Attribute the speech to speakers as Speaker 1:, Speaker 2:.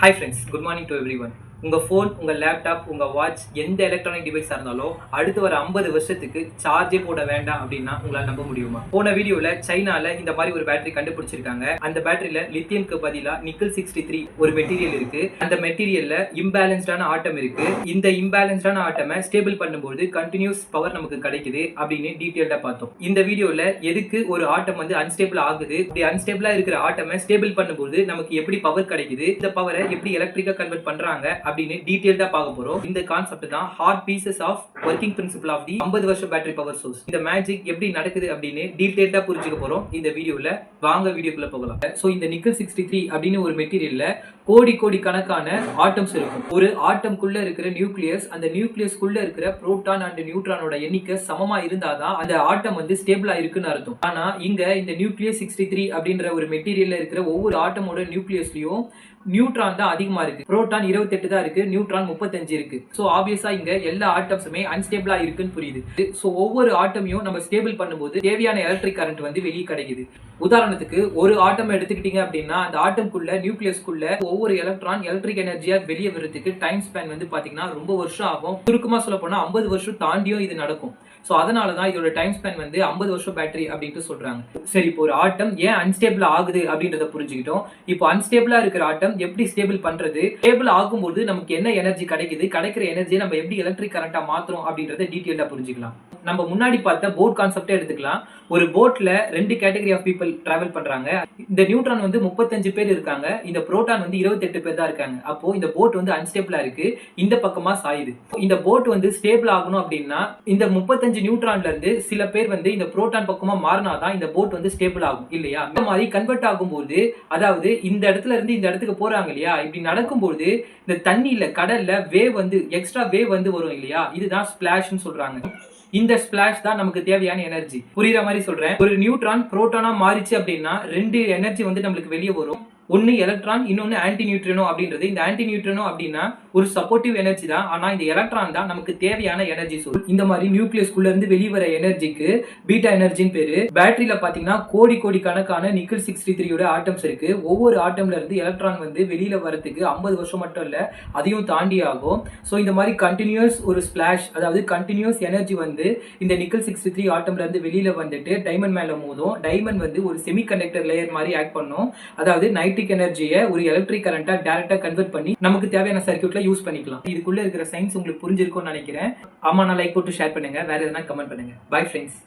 Speaker 1: Hi friends, good morning to everyone. உங்கள் phone உங்கள் laptop உங்கள் வாட்ச் எந்த எலக்ட்ரானிக் டிவைஸாக இருந்தாலும் அடுத்து வர ஐம்பது வருஷத்துக்கு சார்ஜே போட வேண்டாம் அப்படின்னா உங்களால் நம்ப முடியுமா? போன வீடியோவில் சைனாவில் இந்த மாதிரி ஒரு பேட்டரி கண்டுபிடிச்சிருக்காங்க. அந்த பேட்டரியில் லித்தியம்க்கு பதிலாக நிக்கல் சிக்ஸ்டி த்ரீ ஒரு மெட்டீரியல் இருக்கு. அந்த மெட்டீரியலில் இம்பேலன்ஸ்டான ஆட்டம் இருக்கு. இந்த இம்பேலன்ஸ்டான ஆட்டமை ஸ்டேபிள் பண்ணும்போது கண்டினியூஸ் பவர் நமக்கு கிடைக்குது அப்படின்னு டீட்டெயில்டாக பார்த்தோம். இந்த வீடியோவில் எதுக்கு ஒரு ஆட்டம் வந்து அன்ஸ்டேபிள் ஆகுது? இப்படி அன்ஸ்டேபிளாக இருக்கிற ஆட்டமை ஸ்டேபிள் பண்ணும்போது நமக்கு எப்படி பவர் கிடைக்குது? இந்த பவரை எப்படி எலக்ட்ரிக்காக கன்வெர்ட் பண்ணுறாங்க அப்படின்னு டீட்டெயில்டா பார்க்க போறோம். இந்த கான்செப்ட் தான் heart pieces of working principle of the 50 வருஷம் பேட்டரி பவர் சோர்ஸ் இந்த மேஜிக் எப்படி நடக்குது அப்படின்னு டீட்டெயில்டா புரிஞ்சுக்க போறோம். இந்த வீடியோல வாங்க வீடியோக்குள்ள போகலாம். சோ இந்த நிக்கல் சிக்ஸ்டி த்ரீ அப்படின்னு ஒரு மெட்டீரியல்ல கோடி கோடி கணக்கான ஆட்டம்ஸ் இருக்கும். ஒரு ஆட்டம்குள்ள இருக்கிற நியூக்ளியஸ் அந்த நியூக்ளியஸ்குள்ள இருக்கிற புரோட்டான் அண்ட் நியூட்ரானோட எண்ணிக்கை சமமா இருந்தாதான் அந்த ஆட்டம் வந்து ஸ்டேபிளா இருக்குன்னு அர்த்தம். ஆனா இங்க இந்த நியூக்ளியஸ் சிக்ஸ்டி த்ரீ அப்படின்ற ஒரு மெட்டீரியல்ல இருக்கிற ஒவ்வொரு ஆட்டமோட நியூக்ளியஸ்லயும் நியூட்ரான் தான் அதிகமா இருக்கு. புரோட்டான் 28 தான் இருக்கு நியூட்ரான் முப்பத்தஞ்சு இருக்கு. சோ ஆப்வியஸா இங்க எல்லா ஆட்டம்ஸுமே அன்ஸ்டேபிளா இருக்குன்னு புரியுது. சோ ஒவ்வொரு ஆட்டமையும் நம்ம ஸ்டேபிள் பண்ணும்போது தேவையான எலக்ட்ரிக் கரண்ட் வந்து வெளியே கிடைக்குது. உதாரணத்துக்கு ஒரு ஆட்டம் எடுத்துக்கிட்டீங்க அப்படின்னா அந்த ஆட்டம்குள்ள நியூக்ளியஸ்குள்ள ஒவ்வொரு எலக்ட்ரான் எலக்ட்ரிக் எனர்ஜியா வெளியே வர்றதுக்கு டைம் ஸ்பேன் வந்து பாத்தீங்கன்னா ரொம்ப வருஷம் ஆகும். சுருக்கமா சொல்ல போனா ஐம்பது வருஷம் தாண்டியும் இது நடக்கும். ஸோ அதனால தான் இதோட டைம் ஸ்பேன் வந்து ஐம்பது வருஷம் பேட்டரி அப்படின்ட்டு சொல்றாங்க. சரி இப்போ ஒரு ஆட்டம் ஏன் அன்ஸ்டேபிள் ஆகுது அப்படின்றத புரிஞ்சுக்கிட்டோம். இப்போ அன்ஸ்டேபிளா இருக்கிற ஆட்டம் எப்படி ஸ்டேபிள் பண்றது? ஸ்டேபிள் ஆகும்போது நமக்கு என்ன எனர்ஜி கிடைக்குது? கிடைக்கிற எனர்ஜியை நம்ம எப்படி எலக்ட்ரிக் கரண்டா மாத்துறோம் அப்படின்றத டீட்டெயிலா புரிஞ்சுக்கலாம். நம்ம முன்னாடி பார்த்த போட் கான்செப்டே எடுத்துக்கலாம். ஒரு போட்ல ரெண்டு கேட்டகரி ஆஃப் பீப்புள் டிராவல் பண்றாங்க. இந்த நியூட்ரான் வந்து முப்பத்தஞ்சு பேர் இருக்காங்க. இந்த புரோட்டான் வந்து இருபத்தெட்டு பேர் தான் இருக்காங்க. அப்போ இந்த போட் வந்து அன்ஸ்டேபிளா இருக்கு. இந்த பக்கமா சாயுது. இந்த போட் வந்து ஸ்டேபிள் ஆகணும் அப்படின்னா இந்த முப்பத்தஞ்சு நியூட்ரான்ல இருந்து சில பேர் வந்து இந்த புரோட்டான் பக்கமா மாறினாதான் இந்த போட் வந்து ஸ்டேபிள் ஆகும் இல்லையா? இந்த மாதிரி கன்வெர்ட் ஆகும்போது அதாவது இந்த இடத்துல இருந்து இந்த இடத்துக்கு போறாங்க இல்லையா? இப்படி நடக்கும்போது இந்த தண்ணியில கடல்ல வேவ் வந்து எக்ஸ்ட்ரா வேவ் வந்து வரும் இல்லையா? இதுதான் ஸ்பிளாஷ்னு சொல்றாங்க. இந்த ஸ்பிளாஷ் தான் நமக்கு தேவையான எனர்ஜி புரியுற மாதிரி சொல்றேன். ஒரு நியூட்ரான் புரோட்டானா மாறிச்சு அப்படின்னா ரெண்டு எனர்ஜி வந்து நம்மளுக்கு வெளியே வரும். ஒன்று எலக்ட்ரான் இன்னொன்று ஆன்டி நியூட்ரினோ அப்படின்றது. இந்த ஆன்டி நியூட்ரினோ அப்படின்னா ஒரு சப்போர்ட்டிவ் எனர்ஜி தான். ஆனால் இந்த எலக்ட்ரான் தான் நமக்கு தேவையான எனர்ஜி சோர்ஸ் இந்த மாதிரி நியூக்ளியஸ்குள்ள இருந்து வெளிவர எனர்ஜிக்கு பீட்டா எனர்ஜின்னு பேரு. பேட்டரியில பாத்தீங்கன்னா கோடி கோடி கணக்கான நிக்கல் சிக்ஸ்டி த்ரீயோட ஆட்டம்ஸ் இருக்கு. ஒவ்வொரு ஆட்டம்ல இருந்து எலக்ட்ரான் வந்து வெளியில வரதுக்கு ஐம்பது வருஷம் மட்டும் இல்லை அதையும் தாண்டி ஆகும். ஸோ இந்த மாதிரி கண்டினியூஸ் ஒரு ஸ்பிளாஷ் அதாவது கண்டினியூஸ் எனர்ஜி வந்து இந்த நிக்கல் சிக்ஸ்டி த்ரீ ஆட்டம்ல இருந்து வெளியில வந்துட்டு டைமண்ட் மேல மோதும். டைமண்ட் வந்து ஒரு செமி கண்டக்டர் லேயர் மாதிரி ஆக்ட் பண்ணும். அதாவது நைட்ரிக் எனர்ஜியை ஒரு எலக்ட்ரிக் கரண்டா டேரக்டா கன்வெர்ட் பண்ணி நமக்கு தேவையான சர்க்கியூட்ல யூஸ் பண்ணிக்கலாம். இதுக்குள்ள இருக்கிற சயின்ஸ் உங்களுக்கு புரிஞ்சிருக்கும்னு நினைக்கிறேன். ஆமா நான் லைக் போட்டு ஷேர் பண்ணுங்க. வேற எதனா கமெண்ட் பண்ணுங்க. Bye friends